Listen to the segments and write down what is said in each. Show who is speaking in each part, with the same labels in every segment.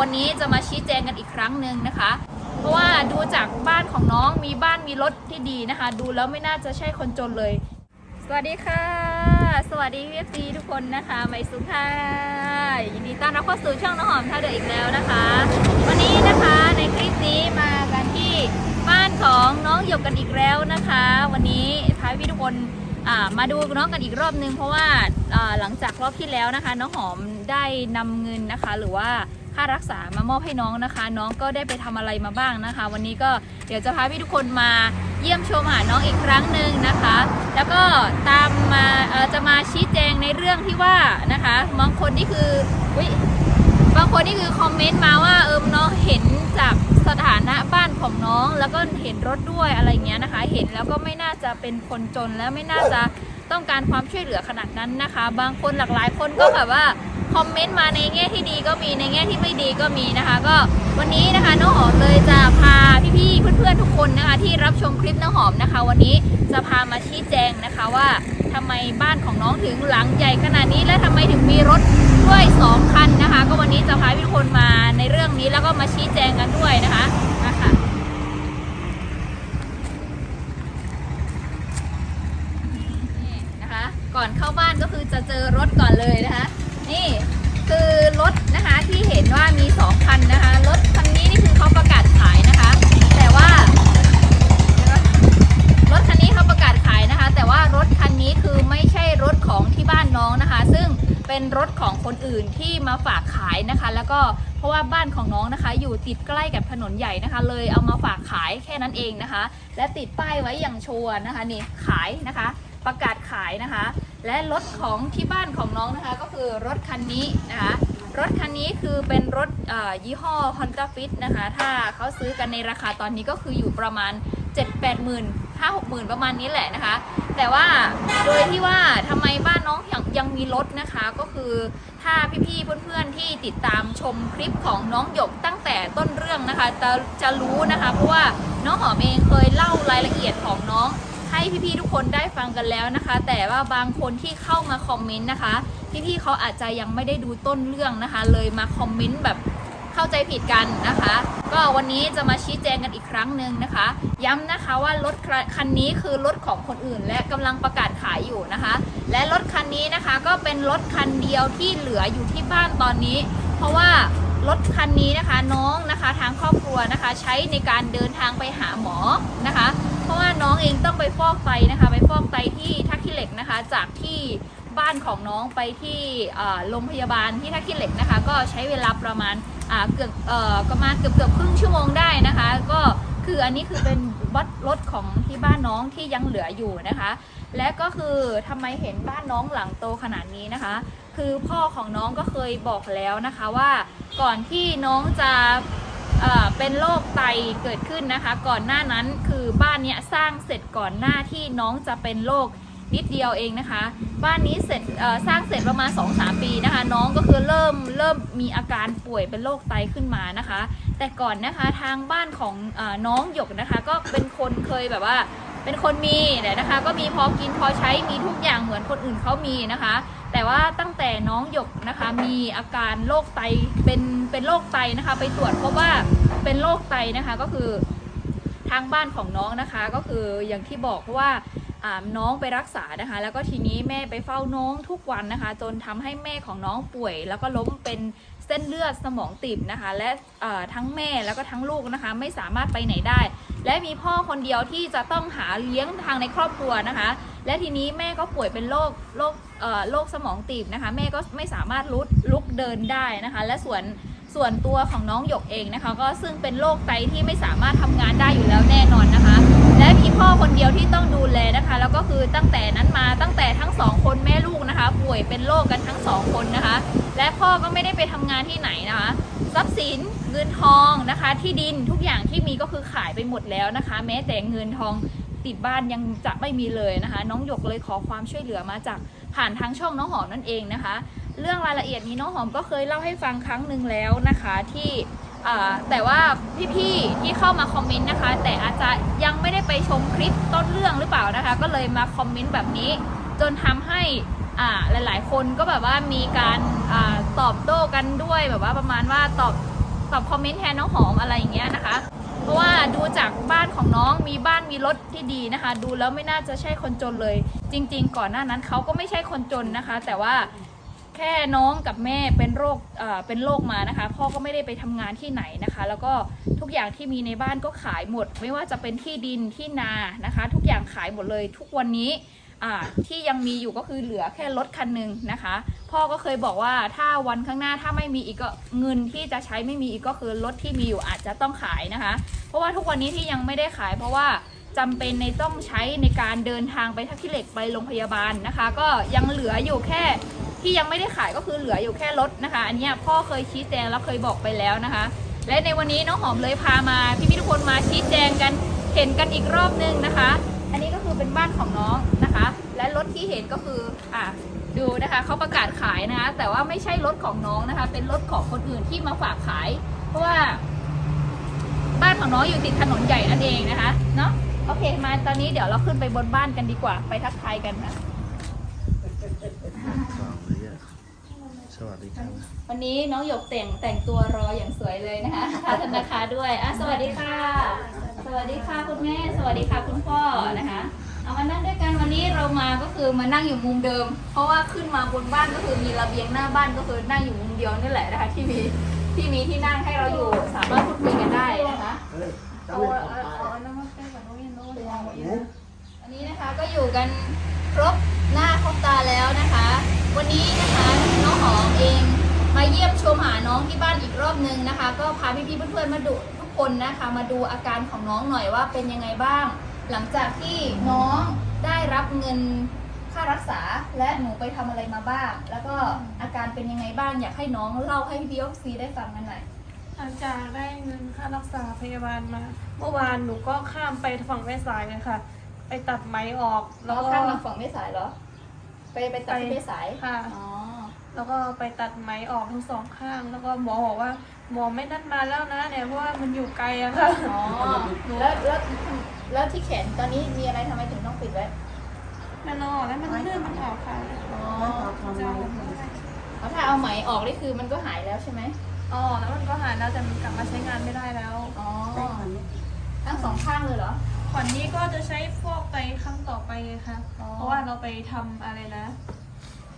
Speaker 1: วันนี้จะมาชี้แจงกันอีกครั้งหนึ่งนะคะ เพราะว่าดูจากบ้านของน้องมีบ้านมีรถที่ดีนะคะ ดูแล้วไม่น่าจะใช่คนจนเลย สวัสดีค่ะ สวัสดีพีเอฟซีทุกคนนะคะไมสุค่ะยินดีต้อนรับเข้าสู่ช่องน้องหอมท่าเดืออีกแล้วนะคะ วันนี้นะคะในคลิปนี้มากันที่บ้านของน้องหยกกันอีกแล้วนะคะ วันนี้พาพี่ทุกคนมาดูน้องกันอีกรอบนึงเพราะว่าอ่าหลังจากรอบที่แล้วนะคะ น้องหอมได้นำเงินนะคะ หรือว่า ค่ารักษามามอบให้น้องนะคะ น้องก็ได้ไปทำอะไรมาบ้างนะคะ วันนี้ก็เดี๋ยวจะพาพี่ทุกคนมาเยี่ยมชมหาน้องอีกครั้งหนึ่งนะคะ แล้วก็ตามมาจะมาชี้แจงในเรื่องที่ว่านะคะบางคนนี่คืออุยบางคนนี่คือคอมเมนต์มาว่าเออน้องเห็นจากสถานะบ้านของน้อง แล้วก็เห็นรถด้วยอะไรเงี้ยนะคะ เห็นแล้วก็ไม่น่าจะเป็นคนจนแล้วไม่น่าจะต้องการความช่วยเหลือขนาดนั้นนะคะ บางคนหลากหลายคนก็แบบว่า คอมเมนต์มาในแง่ที่ดีก็มีในแง่ที่ไม่ดีก็มีนะคะ ก็วันนี้นะคะน้องหอมเลยจะพาพี่ๆเพื่อนๆทุกคนนะคะ ที่รับชมคลิปน้องหอมนะคะ วันนี้จะพามาชี้แจงนะคะว่าทำไมบ้านของน้องถึงหลังใหญ่ขนาดนี้ และทำไมถึงมีรถด้วยสองคันนะคะ ก็วันนี้จะพาพี่ทุกคนมาในเรื่องนี้แล้วก็มาชี้แจงกันด้วยนะคะนะคะก่อนเข้าบ้านก็คือจะเจอรถก่อนเลยนะคะ นี่ รถนะคะที่เห็นว่ามีสองคันนะคะ รถคันนี้นี่คือเขาประกาศขายนะคะ แต่ว่ารถคันนี้เขาประกาศขายนะคะ แต่ว่ารถคันนี้คือไม่ใช่รถของที่บ้านน้องนะคะ ซึ่งเป็นรถของคนอื่นที่มาฝากขายนะคะ แล้วก็เพราะว่าบ้านของน้องนะคะ อยู่ติดใกล้กับถนนใหญ่นะคะ เลยเอามาฝากขายแค่นั้นเองนะคะ และติดป้ายไว้อย่างชัวร์นะคะนี่ขายนะคะ ประกาศขายนะคะ และรถของที่บ้านของน้องนะคะ ก็คือรถคันนี้นะคะ รถคันนี้คือเป็นรถยี่ห้อ Honda Fit นะคะ ถ้าเขาซื้อกันในราคาตอนนี้ก็คืออยู่ประมาณ 7 8หมื่นห้าหกหมื่นประมาณนี้แหละนะคะ แต่ว่าโดยที่ว่าทำไมบ้านน้องยังยังมีรถนะคะ ก็คือถ้าพี่ๆเพื่อนๆที่ติดตามชมคลิปของน้องหยกตั้งแต่ต้นเรื่องนะคะจะจะรู้นะคะ เพราะว่าน้องหอมเองเคยเล่ารายละเอียดของน้องให้พี่ๆทุกคนได้ฟังกันแล้วนะคะ แต่ว่าบางคนที่เข้ามาคอมเมนต์นะคะ พี่ๆเขาอาจจะยังไม่ได้ดูต้นเรื่องนะคะ เลยมาคอมเมนต์แบบเข้าใจผิดกันนะคะ ก็วันนี้จะมาชี้แจงกันอีกครั้งหนึ่งนะคะ ย้ำนะคะว่ารถคันนี้คือรถของคนอื่น และกำลังประกาศขายอยู่นะคะ และรถคันนี้นะคะก็เป็นรถคันเดียวที่เหลืออยู่ที่บ้านตอนนี้ เพราะว่ารถคันนี้นะคะน้องนะคะทางครอบครัวนะคะ ใช้ในการเดินทางไปหาหมอนะคะ เพราะว่าน้องเองต้องไปฟอกไตนะคะ ไปฟอกไตที่ท่าขี้เหล็กนะคะ จากที่ บ้านของน้องไปที่โรงพยาบาลที่ท่าขี้เหล็กนะคะ ก็ใช้เวลาประมาณเกือบประมาณเกือบเกือบครึ่งชั่วโมงได้นะคะ ก็คืออันนี้คือเป็นวัดรถของที่บ้านน้องที่ยังเหลืออยู่นะคะ และก็คือทำไมเห็นบ้านน้องหลังโตขนาดนี้นะคะ คือพ่อของน้องก็เคยบอกแล้วนะคะว่าก่อนที่น้องจะเอ่อเป็นโรคไตเกิดขึ้นนะคะ ก่อนหน้านั้นคือบ้านเนี้ยสร้างเสร็จก่อนหน้าที่น้องจะเป็นโรค นิดเดียวเองนะคะ บ้านนี้เสร็จสร้างเสร็จประมาณ 2-3 ปีนะคะ น้องก็คือเริ่มเริ่มมีอาการป่วยเป็นโรคไตขึ้นมานะคะ แต่ก่อนนะคะทางบ้านของอน้องหยกนะคะ ก็เป็นคนเคยแบบว่าเป็นคนมีเนี่ยนะคะ ก็มีพอกินพอใช้มีทุกอย่างเหมือนคนอื่นเขามีนะคะ แต่ว่าตั้งแต่น้องหยกนะคะ มีอาการโรคไตเป็นเป็นโรคไตนะคะ ไปตรวจพบว่าเป็นโรคไตนะคะก็คือทางบ้านของน้องนะคะ ก็คืออย่างที่บอกเพราะว่า น้องไปรักษานะคะ แล้วก็ทีนี้แม่ไปเฝ้าน้องทุกวันนะคะ จนทำให้แม่ของน้องป่วย แล้วก็ล้มเป็นเส้นเลือดสมองตีบนะคะ และทั้งแม่แล้วก็ทั้งลูกนะคะ ไม่สามารถไปไหนได้ และมีพ่อคนเดียวที่จะต้องหาเลี้ยงทางในครอบครัวนะคะ และทีนี้แม่ก็ป่วยเป็นโรคโรคโรคสมองตีบนะคะ แม่ก็ไม่สามารถลุกลุกเดินได้นะคะ และส่วนส่วนตัวของน้องหยกเองนะคะ ก็ซึ่งเป็นโรคไตที่ไม่สามารถทำงานได้อยู่แล้วแน่นอนนะคะ พ่อคนเดียวที่ต้องดูแลนะคะ แล้วก็คือตั้งแต่นั้นมาตั้งแต่ทั้งสองคนแม่ลูกนะคะ ป่วยเป็นโรคกันทั้งสองคนนะคะ และพ่อก็ไม่ได้ไปทำงานที่ไหนนะคะ ทรัพย์สินเงินทองนะคะ ที่ดินทุกอย่างที่มีก็คือขายไปหมดแล้วนะคะ แม้แต่เงินทองติดบ้านยังจะไม่มีเลยนะคะ น้องหยกเลยขอความช่วยเหลือมาจากผ่านทางช่องน้องหอมนั่นเองนะคะ เรื่องรายละเอียดนี้น้องหอมก็เคยเล่าให้ฟังครั้งหนึ่งแล้วนะคะที่ แต่ว่าพี่ๆที่เข้ามาคอมเมนต์นะคะ แต่อาจจะยังไม่ได้ไปชมคลิปต้นเรื่องหรือเปล่านะคะ ก็เลยมาคอมเมนต์แบบนี้ จนทำให้หลาย ๆ คนก็แบบว่ามีการอาตอบโต้กันด้วยแบบว่าประมาณว่าตอบตอบคอมเมนต์แทนน้องหอมอะไรอย่างเงี้ยนะคะ เพราะว่าดูจากบ้านของน้องมีบ้านมีรถที่ดีนะคะ ดูแล้วไม่น่าจะใช่คนจนเลย จริง ๆ ก่อนหน้านั้นเขาก็ไม่ใช่คนจนนะคะ แต่ว่า แค่น้องกับแม่เป็นโรคเป็นโรคมานะคะ พ่อก็ไม่ได้ไปทำงานที่ไหนนะคะ แล้วก็ทุกอย่างที่มีในบ้านก็ขายหมด ไม่ว่าจะเป็นที่ดินที่นานะคะ ทุกอย่างขายหมดเลย ทุกวันนี้ที่ยังมีอยู่ก็คือเหลือแค่รถคันหนึ่งนะคะ พ่อก็เคยบอกว่าถ้าวันข้างหน้าถ้าไม่มีอีกก็เงินที่จะใช้ไม่มีอีกก็คือรถที่มีอยู่อาจจะต้องขายนะคะ เพราะว่าทุกวันนี้ที่ยังไม่ได้ขาย เพราะว่าจำเป็นในต้องใช้ในการเดินทางไปท่าขี้เหล็กไปโรงพยาบาลนะคะ ก็ยังเหลืออยู่แค่ ที่ยังไม่ได้ขายก็คือเหลืออยู่แค่รถนะคะ อันนี้พ่อเคยชี้แจงแล้วเคยบอกไปแล้วนะคะ และในวันนี้น้องหอมเลยพามาพี่พี่ทุกคนมาชี้แจงกันเห็นกันอีกรอบนึงนะคะ อันนี้ก็คือเป็นบ้านของน้องนะคะ และรถที่เห็นก็คืออะดูนะคะเขาประกาศขายนะคะแต่ว่าไม่ใช่รถของน้องนะคะ เป็นรถของคนอื่นที่มาฝากขาย เพราะว่าบ้านของน้องอยู่ติดถนนใหญ่นั่นเองนะคะเนาะโอเคมาตอนนี้เดี๋ยวเราขึ้นไปบนบ้านกันดีกว่าไปทักทายกันค่ะ
Speaker 2: สองเลยอะ สวัสดีครับ
Speaker 1: วันนี้น้องหยกแต่งแต่งตัวรออย่างสวยเลยนะคะทาธนาคารด้วยอะสวัสดีค่ะ สวัสดีค่ะคุณแม่ สวัสดีค่ะคุณพ่อนะคะเอามานั่งด้วยกันวันนี้เรามาก็คือมานั่งอยู่มุมเดิม เพราะว่าขึ้นมาบนบ้านก็คือมีระเบียงหน้าบ้านก็คือนั่งอยู่มุมเดียวนี่แหละนะคะที่มีที่มีที่นั่งให้เราอยู่สามารถพูดคุยกันได้นะคะเอาเอาเอาเอาน้ำมาใกล้กว่าน้องยันโน้นเอาอีกนะอันนี้นะคะก็อยู่กันครบหน้าครบตาแล้วนะคะ วันนี้นะคะน้องหอมเองมาเยี่ยมชมหาน้องที่บ้านอีกรอบนึงนะคะ ก็พาพี่ๆเพื่อนๆมาดูทุกคนนะคะ มาดูอาการของน้องหน่อยว่าเป็นยังไงบ้าง หลังจากที่น้องได้รับเงินค่ารักษาและหนูไปทำอะไรมาบ้าง แล้วก็อาการเป็นยังไงบ้างอยากให้น้องเล่าให้พี่ๆออกซีได้ฟังกันหน่อย
Speaker 3: หลังจากได้เงินค่ารักษาพยาบาลมา เมื่อวานหนูก็ข้ามไปฝั่งแม่สายเลยค่ะ ไปตัดไหมออก
Speaker 1: แล้
Speaker 3: แล้วว
Speaker 1: ก็
Speaker 3: ก็
Speaker 1: ข้ามมาฝั่งไม่สายเหรอ ไปไปตัดที่
Speaker 3: ไป
Speaker 1: ไม่สาย
Speaker 3: ค่ะ
Speaker 1: อ๋อ
Speaker 3: แล้วก็ไปตัดไหมออกทั้งสองข้าง แล้วก็หมอบอกว่า หมอไม่นัดมาแล้วนะเนี่ยเพราะว่ามันอยู่ไกลอะค่ะ
Speaker 1: อ๋อ แล้วแล้วแล้วที่แขนตอนนี้มีอะไรทำไมถึงต้องปิดไว้
Speaker 3: มันออกแล้วมันเลือดมันออกค่ะ
Speaker 1: อ๋อ
Speaker 3: จะเอา
Speaker 1: แล้วถ้าเอาไหมออกนี่คือมันก็หายแล้วใช่ไหม
Speaker 3: อ๋อแล้วมันก็หายแล้วแต่มันกลับมาใช้งานไม่ได้แล้ว
Speaker 1: อ๋อ ทั้งสองข้างเลยเหรอ
Speaker 3: ก่ อนนี้ก็จะใช้ฟอกไตครั้งต่อไปไงค่ะ
Speaker 1: อ๋อ
Speaker 3: เพราะว่าเราไปทำอะไรนะ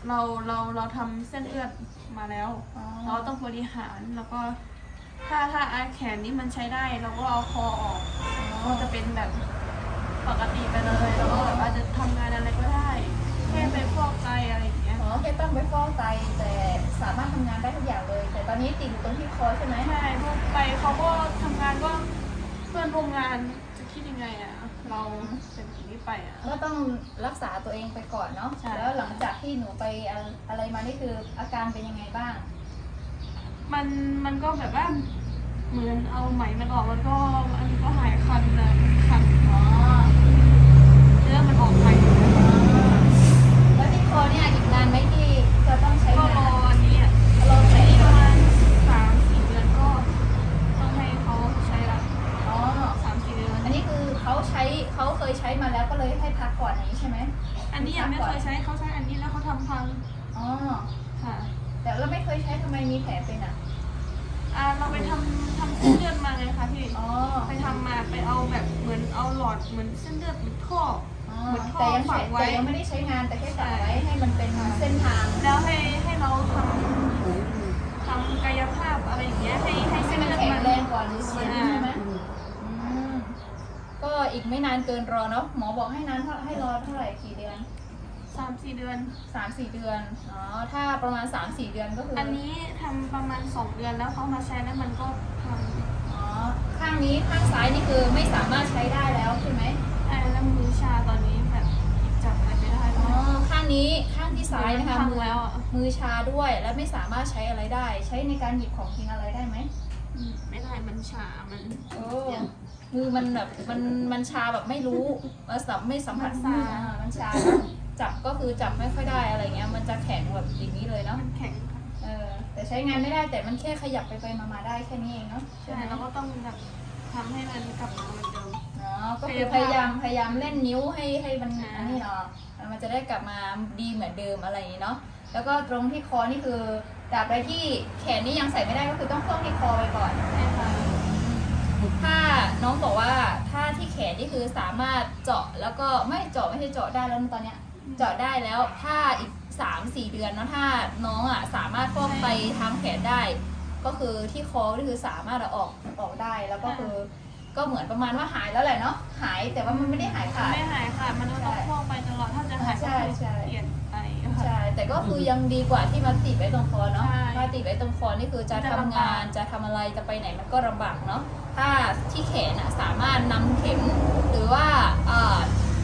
Speaker 3: เราเราเราทำเส้นเลือดมาแล้ว
Speaker 1: อ๋อ
Speaker 3: เราต้องบริหารแล้วก็ ถ้าถ้าอาแขนนี้มันใช้ได้ เราก็เอาคอออกก็จะเป็นแบบปกติไปเลยแล้วก็แบบอาจจะทำงานอะไรก็ได้ แค่ไปฟอกไตอะไรอย่างเงี้ย
Speaker 1: อ๋อแค่ต้องไปฟอกไตแต่สามารถทำงานได้ทุกอย่างเลย แต่ตอนนี้ติดอยู่ตรงที่คอใช่ไหม
Speaker 3: ใช่พวกไปเขาก็ทำงานก็เพื่อนร่วมงานจะ คิดยังไงอะเราเป็นอย่างนี้ไปอะ
Speaker 1: ก็ต้องรักษาตัวเองไปก่อนเนาะ
Speaker 3: ใช่
Speaker 1: แล้วหลังจากที่หนูไปอะอะไรมานี่คืออาการเป็นยังไงบ้าง
Speaker 3: มันมันก็แบบว่าเหมือนเอาไหมมันออกแล้วก็อันนี้ก็หายคันนะคัน
Speaker 1: อ๋อ
Speaker 3: เนื้อมันออกไป
Speaker 1: แล้วที่คอเนี่ยอีกนานไหมที่ อเนาะหมอบอกให้นานเท่าให้รอเท่าไหร่กี่เดือน
Speaker 3: สามสี่เดือน
Speaker 1: สามสี่เดือนอ๋อถ้าประมาณสามสี่เดือนก็คือ
Speaker 3: อั
Speaker 1: อั
Speaker 3: นนี้ทำประมาณสองเดือนแล้วเขามาใช้แล้วมันก็ทำ
Speaker 1: อ๋อข้างนี้ข้างซ้ายนี่คือไม่สามารถใช้ได้แล้วใช่ไหม
Speaker 3: ไอ้แล้วมือชาตอนนี้แบบจับอะไรไม่ได้
Speaker 1: อ๋
Speaker 3: แล้
Speaker 1: อ
Speaker 3: ว
Speaker 1: ข้างนี้ข้างที่ซ้ายนะคะ
Speaker 3: พัง
Speaker 1: มือ
Speaker 3: แล้วอะ
Speaker 1: มือชาด้วยและไม่สามารถใช้อะไรได้ ใช้ในการหยิบของกินอะไรได้ไหม
Speaker 3: อืมไม่ได้มันชามัน
Speaker 1: โอ้ มือมันแบบมันมันชาแบบไม่รู้มันสัมไม่สัมผัสมืออ่ามันชาจับก็คือจับไม่ค่อยได้อะไรเงี้ย มันจะแข็งแบบอย่างนี้เลยเนาะ
Speaker 3: มันแข็งค่ะ
Speaker 1: เออแต่ใช้งานไม่ได้แต่มันแค่ขยับไปไปมามาได้แค่นี้เองเนาะ
Speaker 3: ใช่แล้วก็ต้องแบบทำให้มันกลับมาเหมือนเดิม
Speaker 1: อ๋อก็คือพยายามพยายามเล่นนิ้วให้ให้มัน
Speaker 3: อ่า
Speaker 1: อันนี้เนาะมันจะได้กลับมาดีเหมือนเดิมอะไรอย่างนี้เนาะแล้วก็ตรงที่คอนี่คือตราบใดที่แขนนี่ยังใส่ไม่ได้ก็คือต้องเพิ่มที่คอไปก่อน น้องบอกว่าถ้าที่แขนนี่คือสามารถเจาะแล้วก็ไม่เจาะไม่ใช่เจาะได้แล้วนะตอนเนี้ยเจาะได้แล้วถ้าอีกสามสี่เดือนเนาะถ้าน้องอะสามารถฟอกไตทางแขนได้ ก็คือที่คอนี่คือสามารถเอาออกออกได้แล้วก็คือก็เหมือนประมาณว่าหายแล้วแหละเนาะหายแต่ว่ามันไม่ได้หายขาด
Speaker 3: ไม่หายค่ะ มันก็ต้องฟอกไปตลอดถ้าจะหายก็
Speaker 1: ใช่
Speaker 3: คือ
Speaker 1: ใช่
Speaker 3: เปลี่ยนไปค่ะ
Speaker 1: ใช่ แต่ก็คือยังดีกว่าที่มาติดไว้ตรงคอเนาะ
Speaker 3: ใช่
Speaker 1: ถ้าติดไว้ตรงคอนี่คือจะ
Speaker 3: จะ
Speaker 1: ทำ
Speaker 3: ลำบาก
Speaker 1: งานจะทำอะไรจะไปไหนมันก็ลำบากเนาะถ้าที่แขนอะสามารถนำเข็ม หรือว่าเอ่อ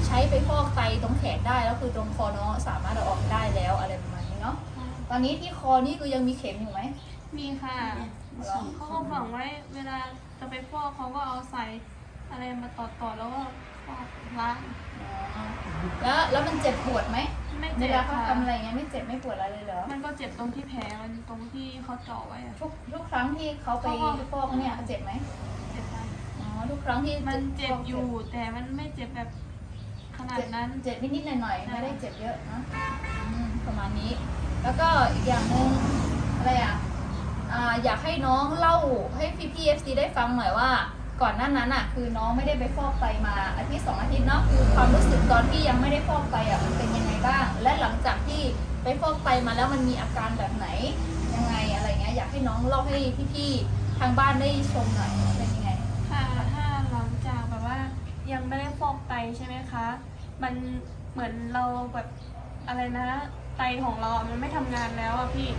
Speaker 1: ใช้ไปฟอกไตตรงแขนได้แล้วคือตรงคอเนาะสามารถเอาออกได้แล้วอะไรประมาณนี้เนาะตอนนี้ที่คอนี่คือยังมีเข็มอยู่ไหม
Speaker 3: มีค่ะ
Speaker 1: เหรอ
Speaker 3: เขาก็ฝังไว้เวลาจะไปฟอกเขาก็เอาใส่อะไรมาต่อๆแล้วก็ฟอก ล้าง
Speaker 1: อ๋อแล้วแล้วมันเจ็บปวดไหม
Speaker 3: ไม่
Speaker 1: เว
Speaker 3: เจ็บ
Speaker 1: ลาเขา
Speaker 3: ค่ะ
Speaker 1: ทำอะไรเงี้ยไม่เจ็บไม่ปวดอะไรเลยเหรอ
Speaker 3: มันก็เจ็บตรงที่แผลมันตรงที่เขาเจาะไว้อะ
Speaker 1: ทุกทุกครั้งที่เขาไป
Speaker 3: เขาก็
Speaker 1: ฟอกเนี่ยเจ็บไหม
Speaker 3: เจ็บค่ะ
Speaker 1: อ๋อทุกครั้งที่
Speaker 3: มันเจ็บอยู่แต่มันไม่เจ็บแบบขนาด
Speaker 1: เจ็บ
Speaker 3: นั้น
Speaker 1: เจ็บนิดๆหน่อยๆ
Speaker 3: ใช่
Speaker 1: ไม่ได้เจ็บเยอะนะอืมประมาณนี้ แล้วก็อีกอย่างหนึ่งอะไรอะอ่าอยากให้น้องเล่าให้พี่พีเอฟซีได้ฟังหน่อยว่า ก่อนหน้านั้นอะคือน้องไม่ได้ไปฟอกไตมาอาทิตย์สองอาทิตย์เนาะคือความรู้สึกตอนที่ยังไม่ได้ฟอกไตอะมันเป็นยังไงบ้าง และหลังจากที่ไปฟอกไตมาแล้วมันมีอาการแบบไหนยังไงอะไรเงี้ยอยากให้น้องเล่าให้พี่ๆทางบ้านได้ชมหน่อยว่าเป็นยังไง
Speaker 3: ถ้าถ้าหลังจากแบบว่ายังไม่ได้ฟอกไตใช่ไหมคะ มันเหมือนเราแบบอะไรนะไตของเราอะมันไม่ทำงานแล้วอะพี่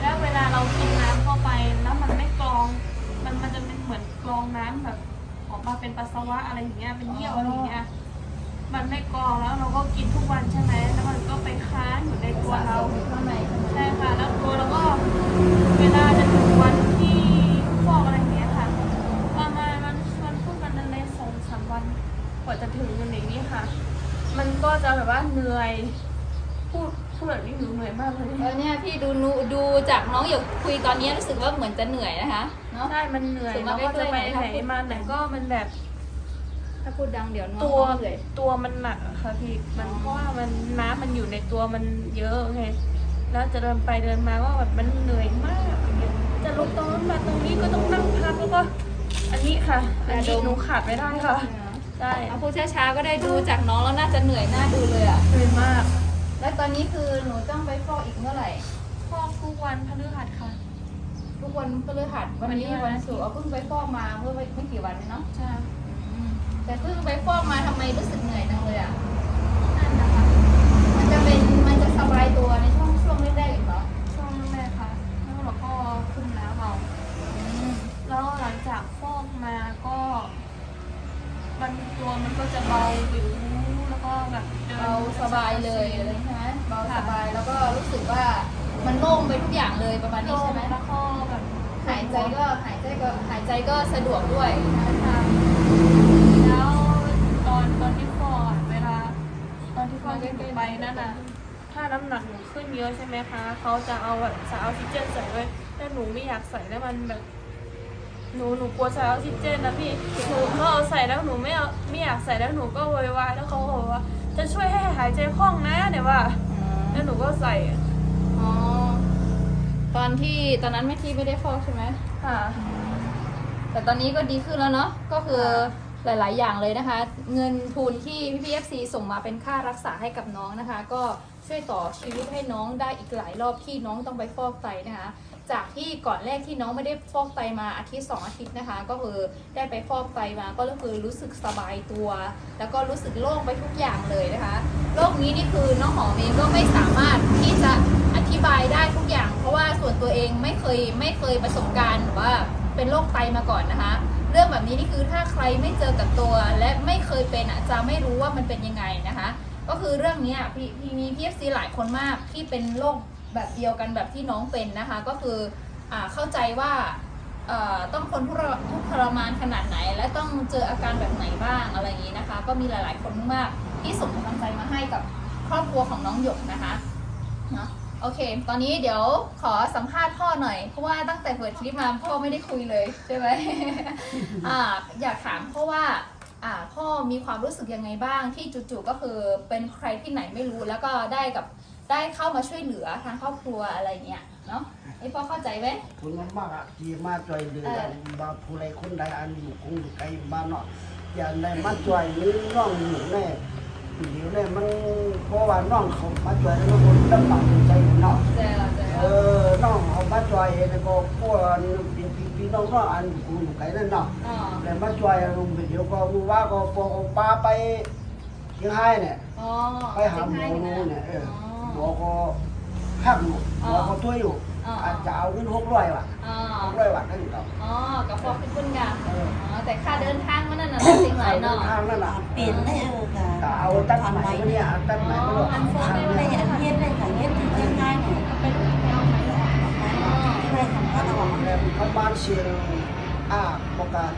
Speaker 3: แล้วเวลาเรากินน้ำเข้าไปแล้วมันไม่กรอง มันมันจะเป็นเหมือนกรองน้ำแบบออกมาเป็นปัสสาวะอะไรอย่างเงี้ยเป็นเยี่ยวอะไรอย่างเงี้ยมันไม่กรองแล้วเราก็กินทุกวันใช่ไหมแล้วมันก็ไปค้างอยู่ในตัวเรา
Speaker 1: ข้างในใช่ไหม
Speaker 3: ใช่ค่ะ แล้วตัวเราก็เวลาจะถึงวันที่ฟอกอะไรอย่างเงี้ยค่ะ ประมาณมันมันพูดมันในสองสามวันกว่าจะถึงวันนี้ค่ะ มันก็จะแบบว่าเหนื่อย พูด พูดแบบนี้หนูเหนื่อยมากเลย
Speaker 1: เออเนี่ยพี่ดูนูดูจากน้องหยกคุยตอนนี้รู้สึกว่าเหมือนจะเหนื่อยนะคะเนาะ
Speaker 3: ใช่ มันเหนื่อย
Speaker 1: ถึงมา
Speaker 3: แล้วก็จะไป
Speaker 1: ใกล้ๆหน่
Speaker 3: ไห
Speaker 1: อนยค่ะ
Speaker 3: มาไหนก็มันแบบ
Speaker 1: ถ้าพูดดังเดี๋ยวน้อง
Speaker 3: ตัว
Speaker 1: เหนื่อย
Speaker 3: ตัวมันหนักอะค่ะพี่ มัน
Speaker 1: อ๋อ
Speaker 3: เพราะว่ามันน้ำมันอยู่ในตัวมันเยอะไง แล้วจะเดินไปเดินมาก็แบบมันเหนื่อยมากอย่างเงี้ยจะลุกตรงนั้นมาตรงนี้ก็ต้องนั่งพักแล้วก็ อันนี้ค่ะ อันนี้หนูขาดไม่ได้ค่ะ ใช่
Speaker 1: เอาพูดช้าๆก็ได้ดูจากน้องแล้วน่าจะเหนื่อยน่าดูเลยอะ
Speaker 3: เหนื่อยมาก
Speaker 1: แล้วตอนนี้คือหนูต้องไปฟอกอีกเมื่อไหร่
Speaker 3: ฟอกทุกวันพฤหัสค่ะ
Speaker 1: ทุกวันพฤหัสวันนี้
Speaker 3: วันนี้
Speaker 1: วันศุกร์เอาเพิ่งไปฟอกมาเมื่อไม่ไม่กี่วันเองเนาะ
Speaker 3: ใช่
Speaker 1: อืมแต่เพิ่งไปฟอกมาทำไมรู้สึกเหนื่อยจังเลยอะ
Speaker 3: นั่นนะคะ
Speaker 1: มันจะเป็นมันจะสบายตัวในช่วงช่วงแรกๆอีกเหรอ
Speaker 3: ช่วงแรกค่ะ แล้วเราก็ขึ้นน้ำเอา
Speaker 1: อืม
Speaker 3: แล้วหลังจากฟอกมาก็มันตัวมันก็จะเบาวิวแล้วก็แบบดิน
Speaker 1: เบาสบายเลยอะไรใช่ไหม เบาสบายแล้วก็รู้สึกว่ามันโล่งไปทุกอย่างเลยประมาณนี้
Speaker 3: โล่ง
Speaker 1: ใช่ไหม
Speaker 3: แล้วก็แบบ
Speaker 1: หายใจก็หายใจก็หายใจก็สะดวกด้วยนะคะ
Speaker 3: แล้วตอนตอนที่ฟอกอะเวลา ตอนที่ฟอกที่หนูไปนั่นน่ะ ถ้าน้ำหนักหนูขึ้นเยอะใช่ไหมคะเขาจะเอาแบบสายออกซิเจนใส่ไว้แต่หนูไม่อยากใส่แล้วมันแบบหนูหนูกลัวสายออกซิเจนนะพี่หนูเขาเอาใส่แล้วหนูไม่เอาไม่อยากใส่แล้วหนูก็โวยวายแล้วเขาก็บอกว่า จะช่วยให้หายใจคล่องนะเนี่ยว่า แล้วหนูก็ใส่
Speaker 1: อ๋อ ตอนที่ตอนนั้นไม่ที่ไม่ได้ฟอกใช่ไหม
Speaker 3: ค่ะ
Speaker 1: แต่ตอนนี้ก็ดีขึ้นแล้วเนาะ ก็คือหลาย ๆ อย่างเลยนะคะ เงินทุนที่พี่พีเอฟซีส่งมาเป็นค่ารักษาให้กับน้องนะคะ ก็ ช่วยต่อชีวิตให้น้องได้อีกหลายรอบที่น้องต้องไปฟอกไตนะคะ จากที่ก่อนแรกที่น้องไม่ได้ฟอกไตมาอาทิตย์สองอาทิตย์นะคะ ก็คือได้ไปฟอกไตมาก็คือรู้สึกสบายตัว แล้วก็รู้สึกโล่งไปทุกอย่างเลยนะคะโรคนี้นี่คือน้องหอมเองก็ไม่สามารถที่จะอธิบายได้ทุกอย่าง เพราะว่าส่วนตัวเองไม่เคยไม่เคยประสบการณ์หรือว่าเป็นโรคไตมาก่อนนะคะ เรื่องแบบนี้นี่คือถ้าใครไม่เจอกับตัว และไม่เคยเป็นอะจะไม่รู้ว่ามันเป็นยังไงนะคะ ก็คือเรื่องนี้พี่พี่มีพีเอฟซีหลายคนมากที่เป็นโรคแบบเดียวกันแบบที่น้องเป็นนะคะ ก็คืออเข้าใจว่าต้องคนทุกข์ทรมานขนาดไหน และต้องเจออาการแบบไหนบ้างอะไรอย่างนี้นะคะ ก็มีหลาย ๆ คนมากที่ส่งกำลังใจมาให้กับครอบครัวของน้องหยกนะคะเนาะโอเค ตอนนี้เดี๋ยวขอสัมภาษณ์พ่อหน่อย เพราะว่าตั้งแต่เปิดคลิปมาพ่อไม่ได้คุยเลยใช่ไหม อ่า อยากถามเพราะว่า พ่อมีความรู้สึกยังไงบ้างที่จู่ๆก็คือเป็นใครที่ไหนไม่รู้แล้วก็ได้กับได้เข้ามาช่วยเหลือทางครอบครัวอะไรเงี้ยเนาะไอ้พอเข้าใจไหม
Speaker 4: คนมากๆอะที่มาจ่อยเดือกันบาผู้ใดคนใดอันอยู่คงอยู่ไกลบ้านเนาะอย่าได้มาจ่อยนี่น้องอยู่แน่เดี๋ยวเนี่ยมันเพราะว่าน้องเขามาจ่อยแล้วมันลำบากใจเนาะ
Speaker 1: เจอเราเจอ
Speaker 4: เออน้องเขามาจ่อยแล้วก็พวกพี่ พี่น้องน้องอันอยู่คงอยู่ไกลนั่นเนาะ
Speaker 1: อ๋อ
Speaker 4: แล้วมาจ่อยลงไปเดี๋ยวก็มือว่าก็ปอปลาไปเชียงไฮ้เนี่ย
Speaker 1: อ๋อ
Speaker 4: ไปหาหมอดูเนี่ยเออหมอ
Speaker 1: อ๋อ
Speaker 4: ก็ห้ามอยู่หมอก็ช่วยอยู่
Speaker 1: อ๋อ
Speaker 4: อาจจะเอาเงินหกร้อยว่ะ
Speaker 1: อ๋อ
Speaker 4: หกร้อยบาทนั่นเนาะ
Speaker 1: อ๋อกับพอเป็นคนกัน
Speaker 4: เออ
Speaker 1: อ๋อแต่ค่าเดินทางมันนั่นน่ะสิ่งหลายเนาะ
Speaker 4: ทางนั่นน่ะ
Speaker 5: เปลี่ยนได้เออค่ะ
Speaker 4: ก็เอาตั้งไหนมาเนี่ยเอาตั้งไหนมาหรอกทาง
Speaker 5: ได้
Speaker 4: เนี่ย
Speaker 5: อันเย็นได้ค่ะเย็นที่เชียงรายเนี่ย
Speaker 1: ป
Speaker 5: ระ
Speaker 4: มาณเสียงอ่าบอกกัน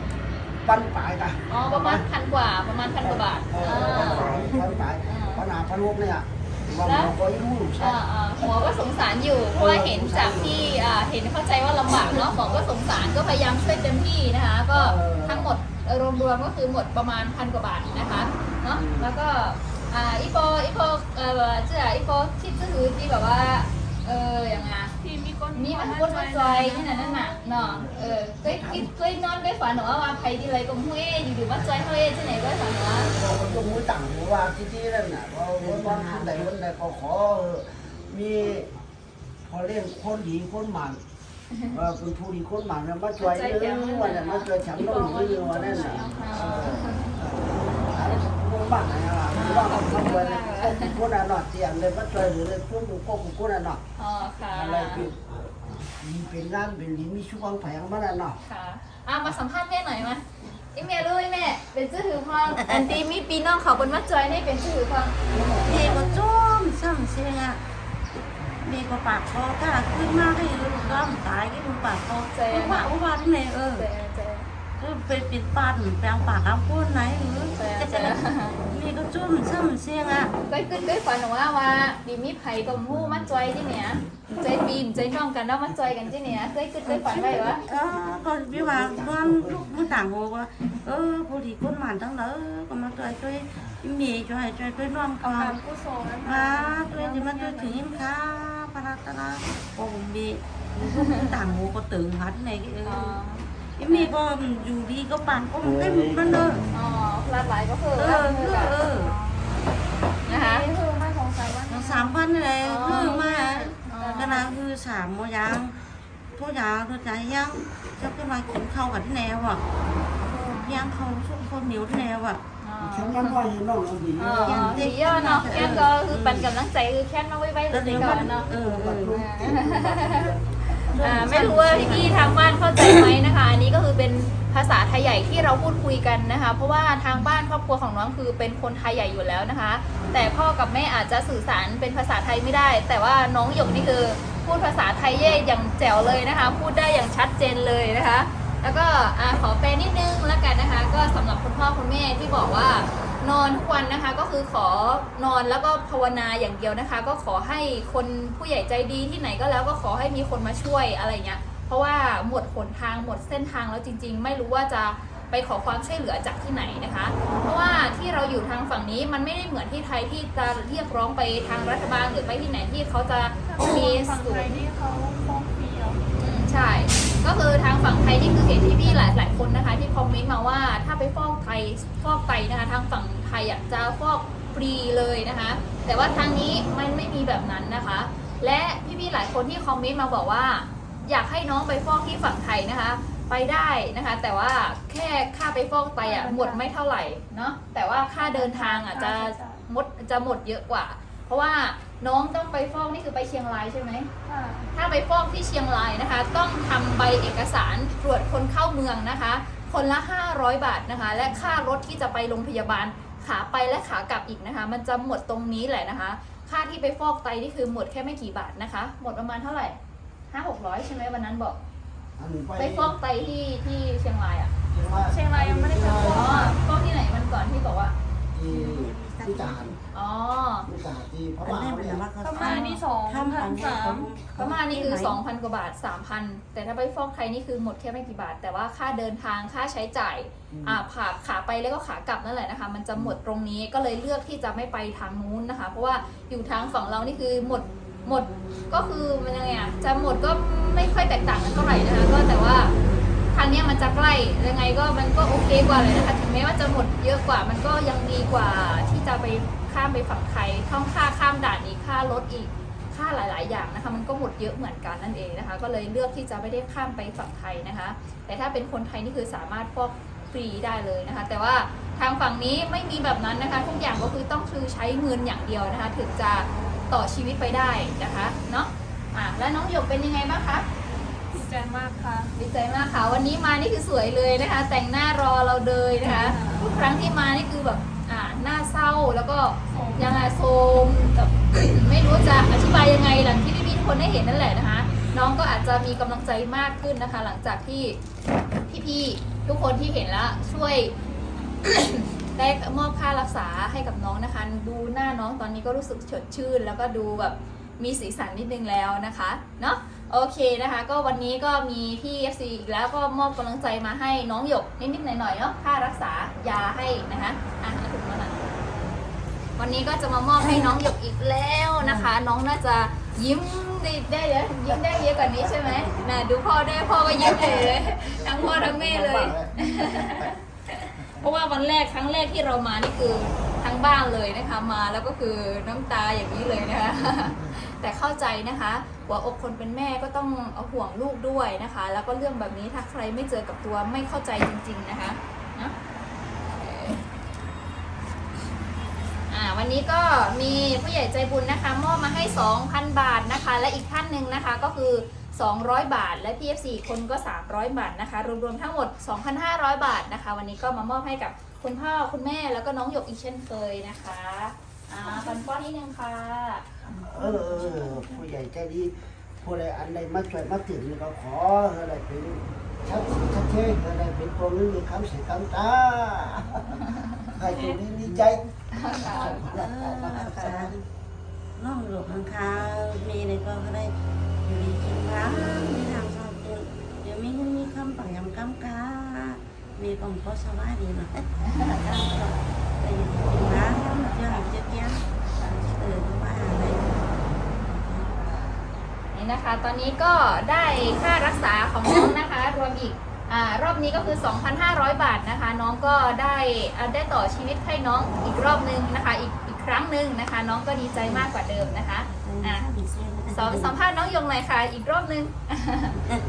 Speaker 4: ปันปลายกัน
Speaker 1: อ๋อประมาณพันกว่าประมาณพันกว่าบาท
Speaker 4: เอ
Speaker 1: อ่
Speaker 4: อาปันปลายปัญหาพันหกเนี่ยว่าหมอก็รู้อยู่ใช่
Speaker 1: อ่าอ่าหมอก็สงสารอยู่เพราะว่าเห็นจากที่อ่าเห็นเข้าใจว่าลำบากเนาะหมอก็สงสารก็พยายามช่วยเต็มที่นะคะ ก็ทั้งหมดเอ่อรวมๆก็คือหมดประมาณพันกว่าบาทนะคะเนาะแล้วก็อ่าอีโปอีโปเอ่อเจ้าอีโปที่จะถือที่แบบว่าเอออย่างไง
Speaker 3: ที่ มีคน
Speaker 1: มีมันคนมาจอยนี่น่ะนั่นน่ะเนาะเออเคยคิดเคยนอนเคยฝันหนูว่าใครที่ไรก็มุ้ยอยู่ๆมาจอยเฮ้ยที่ไหนก็ฝันว่า
Speaker 4: ก็มือต่างหัวว่าที่ที่นั่นน่ะก็วันวันใดวันใดก็ขอมีพอเล่นคนดีคนหมันเออเป็นผู้ดีคนหมันนี่ยมาช่วยเรื่องวันนั้นมาช่วยฉันต้องอยู่เรื่องวันนั้นน่ะเออบ้านไหนอะว่าเขาทำไว้เนี่ยก็คนอะเนาะเตียงเลยมาช่วยหรือเลยพุ่งก็คนอะเนาะ
Speaker 1: อ๋อค่ะ
Speaker 4: อะไรเป็น มีเป็นงานเป็นลิ้นมีช่วงแผงมันอะเนาะ
Speaker 1: ค่ะอะมาสัมภาษณ์แม่หน่อยมาไอแม่รู้ไอแม่เป็นชื่อถือฟังอันตีมีปีน้องเขาบนมัดจอยนี่เป็นชื่อถือฟัง
Speaker 5: เด็กก็จ้มซ้ำเชียงอะมีก็ปากคอถ้าขึ้นมาก็อยู่ก็ตายก็ดูปากคออุบาอุบาที่ไหนเออ
Speaker 1: เจเจ
Speaker 5: ก็ไปปิดปานแปลงปากเอาก้นไหนหรือ
Speaker 1: เจเจ
Speaker 5: มีก็จ้มซ้ำเชียงอะ
Speaker 1: ก็ขึ้นด้วยฝันว่าว่าดีมีไผ่กับหู้มัดจอยที่เนี้ยใจปีมใจน้องกันแล้วมัดจอยกันที่เนี้ยเคยขึ้นด้วยฝันไว้วะ
Speaker 5: เออก็วิวาบ้านลูกมือต่างหัวว่าเออผู้ดีคนหมันทั้งนั้นก็มาช่วยช่วยมีช่วยช่วยช่วยน้องก่อ
Speaker 3: กานรกุศล
Speaker 5: มาช่วยจะมาช่วยถึงยิ้มค่ะพระรัตนาโอ้มีต่างหูก็ตึงหัดในเอ
Speaker 1: อ๋ อ
Speaker 5: อมีก็อยู่ดีก็ปั่นก็มันได้มันเนอะ
Speaker 1: อ๋อพลาดหลายก็คือ
Speaker 5: เออเออเออ
Speaker 1: นะคะ
Speaker 3: นี่คือไม่สงสัยว่า
Speaker 5: สามพันอะไร
Speaker 1: อ๋อ
Speaker 5: คือมา
Speaker 1: อ๋อ
Speaker 5: ขนาดคือสามโมยางทุกอย่างทุกใจยังจะขึ้นมากินข้าวกับที่แนวอะย่างเขาชุบคนเหนียวที่แนวอะ
Speaker 1: อ๋อ
Speaker 4: ฉันยังว่าอยู่น้องเอาดี
Speaker 1: อ๋อดีเยอะเนาะแค่ก็คือปั่นกำลังใจคือแค่มาไว้ไว้
Speaker 5: แล้ว
Speaker 1: เล
Speaker 5: เดี๋
Speaker 1: ย
Speaker 5: ยว
Speaker 1: ก่
Speaker 5: มั
Speaker 1: อน
Speaker 5: น
Speaker 1: เนาะ
Speaker 5: เอ่า
Speaker 1: ไม่รู้ว่าพี่ๆทางบ้านเข้าใจไหมนะคะ อันนี้ก็คือเป็นภาษาไทยใหญ่ที่เราพูดคุยกันนะคะ เพราะว่าทางบ้านครอบครัวของน้องคือเป็นคนไทยใหญ่อยู่แล้วนะคะ แต่พ่อกับแม่อาจจะสื่อสารเป็นภาษาไทยไม่ได้ แต่ว่าน้องหยกนี่คือพูดภาษาไทยเย่อย่างแจ๋วเลยนะคะ พูดได้อย่างชัดเจนเลยนะคะ แล้วก็อ่าขอแปลนิดนึงแล้วกันนะคะ ก็สำหรับคุณพ่อคุณแม่ที่บอกว่า นอนทุกวันนะคะก็คือขอนอนแล้วก็ภาวนาอย่างเดียวนะคะ ก็ขอให้คนผู้ใหญ่ใจดีที่ไหนก็แล้วก็ขอให้มีคนมาช่วยอะไรเงี้ยเพราะว่าหมดหนทางหมดเส้นทางแล้วจริง ๆ ไม่รู้ว่าจะไปขอความช่วยเหลือจากที่ไหนนะคะ เพราะว่าที่เราอยู่ทางฝั่งนี้มันไม่ได้เหมือนที่ไทยที่จะเรียกร้องไปทางรัฐบาลหรือไปที่ไหนที่เขาจะมี
Speaker 3: ฝั่ง
Speaker 1: ศู
Speaker 3: ไทยนี่เขาฟ้องฟรีเหรอ
Speaker 1: อืมใช่ ก็คือทางฝั่งไทยนี่คือเห็นพี่ๆหลายหลายคนนะคะ ที่คอมเมนต์มาว่าถ้าไปฟอกไทยฟอกไตนะคะทางฝั่ง ไทยอะจะฟอกฟรีเลยนะคะ แต่ว่าทางนี้มันไม่มีแบบนั้นนะคะ และพี่ๆหลายคนที่คอมเมนต์มาบอกว่า อยากให้น้องไปฟอกที่ฝั่งไทยนะคะไปได้นะคะ แต่ว่าแค่ค่าไปฟอกไตอะหมดไม่เท่าไหร่เนาะแต่ว่าค่าเดินทางอะจะหมดจะหมดเยอะกว่า เพราะว่าน้องต้องไปฟอกนี่คือไปเชียงรายใช่ไหม
Speaker 3: ค่ะ
Speaker 1: ถ้าไปฟอกที่เชียงรายนะคะ ต้องทำใบเอกสารตรวจคนเข้าเมืองนะคะ คนละ 500 บาทนะคะ และค่ารถที่จะไปโรงพยาบาล ขาไปและขากลับอีกนะคะ มันจะหมดตรงนี้แหละนะคะ ค่าที่ไปฟอกไตนี่คือหมดแค่ไม่กี่บาทนะคะ หมดประมาณเท่าไหร่ห้าหกร้อยใช่ไหมวันนั้นบอก
Speaker 4: อันนี้ไป
Speaker 1: ไปฟอกไตที่ที่เชียงรายอะ
Speaker 3: เชียงรายยังไม่ได้ไปฟ
Speaker 1: อ๋
Speaker 3: อ
Speaker 1: อกฟอกที่ไหนมันก่อนที่บอกว่า
Speaker 4: ที่ที่ทหาร
Speaker 1: อ๋อ
Speaker 4: ที่ทหารที่พ
Speaker 5: อั
Speaker 4: ม่าน
Speaker 5: นี้
Speaker 4: เขา
Speaker 5: เป็น
Speaker 4: เนี่ย
Speaker 5: ว่าเขา
Speaker 3: ประมาณนี่สอง
Speaker 5: ทำ
Speaker 3: พั
Speaker 5: อั
Speaker 3: น
Speaker 5: นนี้
Speaker 3: สาม
Speaker 1: พม่านี่คือ 2,000 กว่าบาท 3,000 แต่ถ้าไปฟอกไทยนี่คือหมดแค่ไม่กี่บาท แต่ว่าค่าเดินทางค่าใช้จ่ายอ่าผ่าขาไปแล้วก็ขากลับนั่นแหละนะคะ มันจะหมดตรงนี้ก็เลยเลือกที่จะไม่ไปทางนู้นนะคะ เพราะว่าอยู่ทางฝั่งเรานี่คือหมดหมดก็คือมันยังไงอะจะหมดก็ไม่ค่อยแตกต่างกันเท่าไหร่นะคะ ก็แต่ว่า ทางเนี้ยมันจะใกล้ยังไงก็มันก็โอเคกว่าเลยนะคะถึงแม้ว่าจะหมดเยอะกว่ามันก็ยังดีกว่าที่จะไปข้ามไปฝั่งไทยท่องค่าข้ามด่านอีกค่ารถอีกค่าหลาย ๆ อย่างนะคะมันก็หมดเยอะเหมือนกันนั่นเองนะคะ ก็เลยเลือกที่จะไม่ได้ข้ามไปฝั่งไทยนะคะ แต่ถ้าเป็นคนไทยนี่คือสามารถฟอกฟรีได้เลยนะคะ แต่ว่าทางฝั่งนี้ไม่มีแบบนั้นนะคะ ทุกอย่างก็คือต้องคือใช้เงินอย่างเดียวนะคะ ถึงจะต่อชีวิตไปได้นะคะเนาะอะแล้วน้องหยกเป็นยังไงบ้างคะ
Speaker 3: ดีใจมากค่ะ
Speaker 1: ดีใจมากค่ะ วันนี้มานี่คือสวยเลยนะคะ แต่งหน้ารอเราเลยนะคะ ทุกครั้งที่มานี่คือแบบอ่าหน้าเศร้าแล้วก็ยังไงโซมแบบไม่รู้จะอธิบายยังไงหลังที่พี่ๆทุกคนได้เห็นนั่นแหละนะคะ น้องก็อาจจะมีกำลังใจมากขึ้นนะคะ หลังจากที่พี่ๆทุกคนที่เห็นแล้วช่วยได้มอบค่ารักษาให้กับน้องนะคะ ดูหน้าน้องตอนนี้ก็รู้สึกสดชื่น แล้วก็ดูแบบ มีสีสันนิดนึงแล้วนะคะเนาะโอเคนะคะ ก็วันนี้ก็มีพี่ FC อีกแล้วก็มอบกำลังใจมาให้น้องหยกนิดๆหน่อยๆเนาะค่ารักษายาให้นะคะอะเอาถุงมาหน่อยวันนี้ก็จะมามอบให้น้องหยกอีกแล้วนะคะ น้องน่าจะยิ้มได้ได้เยอะยิ้มได้เยอะกว่านี้ใช่ไหมนะดูพ่อได้วยพ่อก็ยิ้มเลยทั้งพ่อทั้งแม่เลย เพราะว่าวันแรกครั้งแรกที่เรามานี่คือทั้งบ้านเลยนะคะมาแล้วก็คือน้ำตาอย่างนี้เลยนะคะ แต่เข้าใจนะคะ หัวอกคนเป็นแม่ก็ต้องเอาห่วงลูกด้วยนะคะ แล้วก็เรื่องแบบนี้ถ้าใครไม่เจอกับตัวไม่เข้าใจจริง ๆนะคะนะวันนี้ก็มีผู้ใหญ่ใจบุญนะคะ มอบมาให้ 2,000 บาทนะคะ และอีกท่านหนึ่งนะคะก็คือ 200 บาท และ PF4 คนก็ 300 บาทนะคะ รวมๆทั้งหมด 2,500 บาทนะคะ วันนี้ก็มามอบให้กับคุณพ่อคุณแม่แล้วก็น้องหยกอีกเช่นเคยนะคะอ่าปันป้อนนิดนึงค่ะ
Speaker 4: เออเออผู้ใหญ่ใจดีผู้ใดอันใดมาช่วยมาถึงก็ขออะไรเป็นชัดชัดเจนอะไรเป็นตัวนึงคำเสียคำตาให้ตัวนี้ดีใจ
Speaker 5: น้องหลวงข้างๆมีในก็ได้อยู่ดีกินร้านมีทางชอบจนเดี๋ยวมีเงินมีคำปังยำกำกามีกองพอสบายดีหน่อยแต่อยู่ดีกินร้านเจ้าเจ้าเกี้ยเออว่าอะไร
Speaker 1: นี่นะคะ ตอนนี้ก็ได้ค่ารักษาของน้องนะคะ รวมอีกอารอบนี้ก็คือ 2,500 บาทนะคะ น้องก็ได้อ่าได้ต่อชีวิตให้น้องอีกรอบนึงนะคะ อีกอีกครั้งหนึ่งนะคะ น้องก็ดีใจมากกว่าเดิมนะคะอะสอบสัมภาษณ์น้องยงหน่อยค่ะ อีกรอบนึง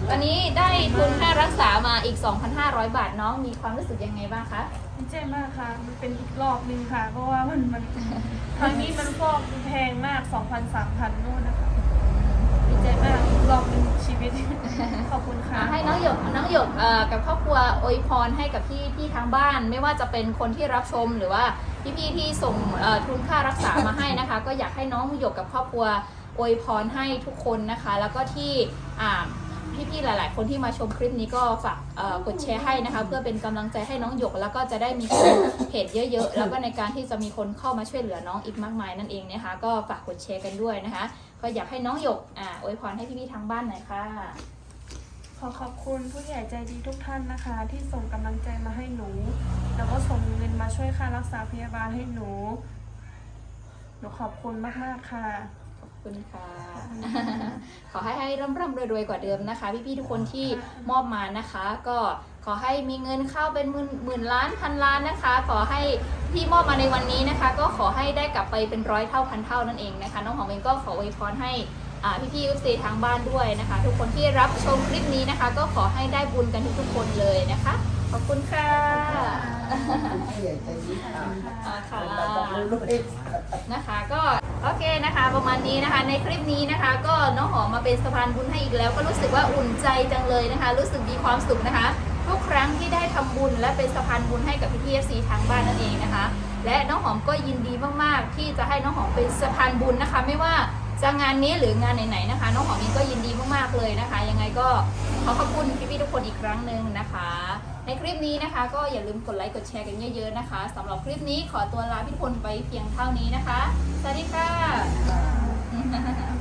Speaker 1: ตอนนี้ได้ทุนค่ารักษามาอีก 2,500 บาทน้องมีความรู้สึกยังไงบ้างคะ
Speaker 3: ดีใจมากค่ะ มันเป็นอีกรอบนึงค่ะ เพราะว่ามันมันครั้งนี้มันฟอกแพงมาก 2,000 3,000นู่นนะคะดี ใจมากอีกรอบนึงชีวิต ขอบคุณค่ะ
Speaker 1: ให้น้องหยกน้องหยกเอ่อกับครอบครัวอวยพรให้กับพี่พี่ทางบ้าน ไม่ว่าจะเป็นคนที่รับชมหรือว่าพี่พี่ๆที่ส่งเอ่อทุนค่ารักษามาให้นะคะ ก็อยากให้น้องหยกกับครอบครัวอวยพรให้ทุกคนนะคะ แล้วก็ที่อ่าพี่ๆหลาย ๆ คนที่มาชมคลิปนี้ก็ฝากเอ่อกดแชร์ให้นะคะ เพื่อเป็นกำลังใจให้น้องหยกแล้วก็จะได้มีคนเพจเยอะ ๆ แล้วก็ในการที่จะมีคนเข้ามาช่วยเหลือน้องอีกมากมายนั่นเองนะคะ ก็ฝากกดแชร์กันด้วยนะคะ ก็อยากให้น้องหยกอ่าอวยพรให้พี่ๆทางบ้านหน่อยค่ะ
Speaker 3: ขอขอบคุณผู้ใหญ่ใจดีทุกท่านนะคะ ที่ส่งกำลังใจมาให้หนู แล้วก็ส่งเงินมาช่วยค่ารักษาพยาบาลให้หนู หนูขอบคุณมากๆค่ะ
Speaker 1: ขอบคุณค่ะ ขอให้ให้ร่ำร่ำรวยๆกว่าเดิมนะคะ พี่ๆทุกคนที่มอบมานะคะ ก็ ขอให้มีเงินเข้าเป็นหมื่นหมื่นล้านพันล้านนะคะ ขอให้ที่มอบมาในวันนี้นะคะ ก็ขอให้ได้กลับไปเป็นร้อยเท่าพันเท่านั่นเองนะคะ น้องหอมเองก็ขออวยพรให้อ่พี่ยูซีทางบ้านด้วยนะคะ ทุกคนที่รับชมคลิปนี้นะคะ ก็ขอให้ได้บุญกันทุกๆคนเลยนะคะ ขอบคุณค่ะ
Speaker 4: ให้ใจดีค่ะ
Speaker 1: ค่ะนะคะก็โอเคนะคะ ประมาณนี้นะคะ ในคลิปนี้นะคะ ก็น้องหอมมาเป็นสะพานบุญให้อีกแล้ว ก็รู้สึกว่าอุ่นใจจังเลยนะคะ รู้สึกมีความสุขนะคะ ทุกครั้งที่ได้ทำบุญและเป็นสะพานบุญให้กับพี่พีเอฟซีทางบ้านนั่นเองนะคะ และน้องหอมก็ยินดีมากๆ ที่จะให้น้องหอมเป็นสะพานบุญนะคะ ไม่ว่าจะงานนี้หรืองานไหนๆนะคะ น้องหอมเองก็ยินดีมากๆเลยนะคะ ยังไงก็ขอขอบคุณพี่ๆทุกคนอีกครั้งหนึ่งนะคะ ในคลิปนี้นะคะ ก็อย่าลืมกดไลค์กดแชร์กันเยอะๆนะคะสำหรับคลิปนี้ขอตัวลาพี่ทุกคนไปเพียงเท่านี้นะคะสวัสดีค่ะ